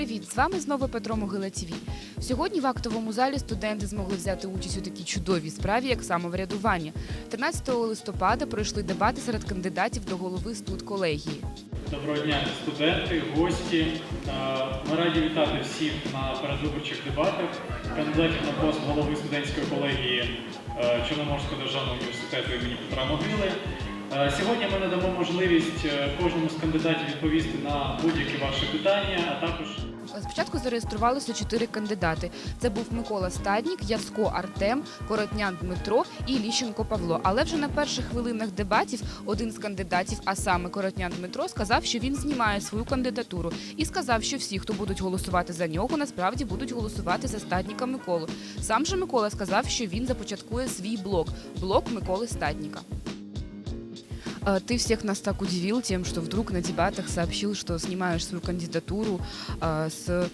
привіт! З вами знову Петро Могила ТВ. Сьогодні в актовому залі студенти змогли взяти участь у такій чудовій справі, як самоврядування. 13 листопада пройшли дебати серед кандидатів до голови студколегії. Доброго дня, студенти, гості. Е, Ми раді вітати всіх на передвиборчих дебатах кандидатів на пост голови студентської колегії е, Чорноморського державного університету імені Петра Могили. Е, Сьогодні ми надамо можливість кожному з кандидатів відповісти на будь-які ваші питання, а також зареєструвалося чотири кандидати. Це був Микола Стаднік, Яцко Артем, Коротнян Дмитро і Ліщенко Павло. Але вже на перших хвилинах дебатів один з кандидатів, а саме Коротнян Дмитро, сказав, що він знімає свою кандидатуру і сказав, що всі, хто будуть голосувати за нього, насправді будуть голосувати за Стадніка Миколу. Сам же Микола сказав, що він започаткує свій блок блок Миколи Стадніка. А, Ты всех нас так удивил тем, что вдруг на дебатах сообщил, что снимаешь свою кандидатуру а, с э,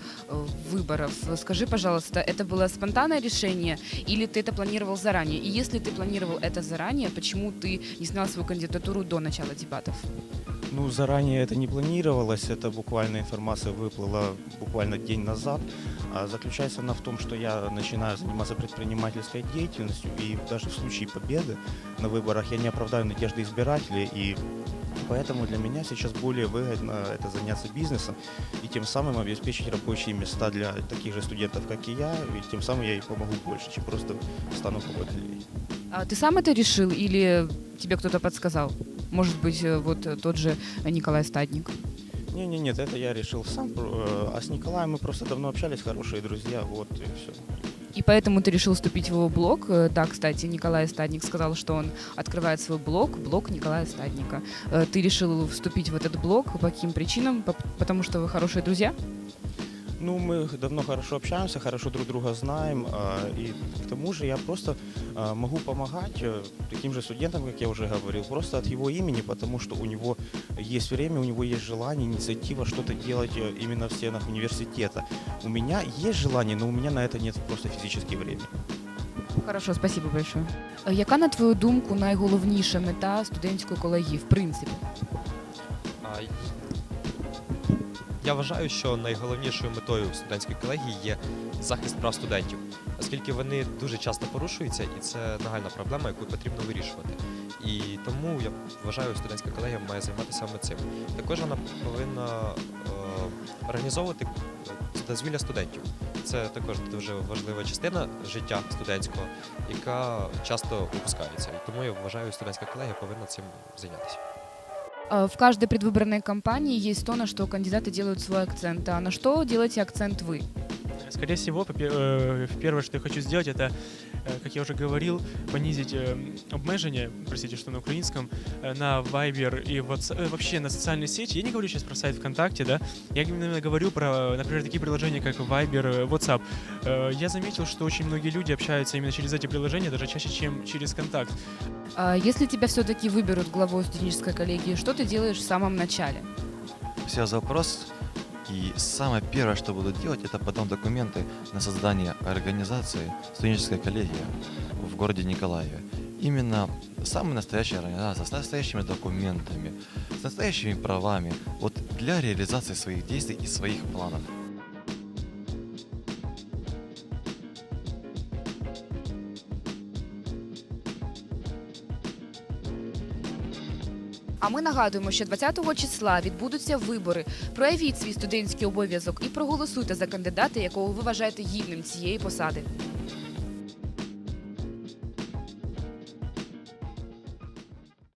выборов. Скажи, пожалуйста, это было спонтанное решение или ты это планировал заранее? И если ты планировал это заранее, почему ты не снял свою кандидатуру до начала дебатов? Ну, заранее это не планировалось, это буквально информация выплыла буквально день назад. А заключается она в том, что я начинаю заниматься предпринимательской деятельностью, и даже в случае победы на выборах я не оправдаю надежды избирателей, и поэтому для меня сейчас более выгодно это заняться бизнесом и тем самым обеспечить рабочие места для таких же студентов, как и я, и тем самым я и помогу больше, чем просто стану помогателей. А ты сам это решил или тебе кто-то подсказал? Может быть, э, вот э, тот же Николай Стадник? Не, не, нет, это я решил сам, э, а с Николаем мы просто давно общались, хорошие друзья, вот и все. И поэтому ты решил вступить в его блог. Да, кстати, Николай Стадник сказал, что он открывает свой блог, блог Николая Стадника. Ты решил вступить в этот блог по каким причинам? По- Потому что вы хорошие друзья? Ну, мы давно хорошо общаемся, хорошо друг друга знаем, а, и к тому же я просто а, могу помогать э, таким же студентам, как я уже говорил, просто от его имени, потому что у него есть время, у него есть желание, инициатива что-то делать э, именно в стенах университета. У меня есть желание, но у меня на это нет просто физически времени. Хорошо, спасибо большое. Е, Яка, на твою думку, найголовніша мета студентської колегії, в принципі? Я вважаю, що найголовнішою метою студентської колегії є захист прав студентів, оскільки вони дуже часто порушуються, і це нагальна проблема, яку потрібно вирішувати. І тому я вважаю, студентська колегія має займатися саме цим. Також вона повинна е, організовувати дозвілля студентів. Це також дуже важлива частина життя студентського, яка часто упускається. І тому я вважаю, студентська колегія повинна цим зайнятися. Э, В каждой предвыборной кампании есть то, на что кандидаты делают свой акцент. А на что делаете акцент вы? Скорее всего, э, первое, что я хочу сделать, это, э, как я уже говорил, понизить э, обмеження, простите, что на украинском, на Viber и WhatsApp, вообще на социальные сети. Я не говорю сейчас про сайт ВКонтакте, да, я именно говорю про, например, такие приложения, как Viber, WhatsApp. Я заметил, что очень многие люди общаются именно через эти приложения, даже чаще, чем через контакт. А Если тебя все-таки выберут главой студенческой коллегии, что ты делаешь в самом начале? Все за вопрос. И самое первое, что буду делать, это подам документы на создание организации студенческая коллегия в городе Николаеве. Именно самая настоящая организация, с настоящими документами, с настоящими правами, вот для реализации своих действий и своих планов. А ми нагадуємо, що 20 числа відбудуться вибори. Проявіть свій студентський обов'язок і проголосуйте за кандидата, якого ви вважаєте гідним цієї посади.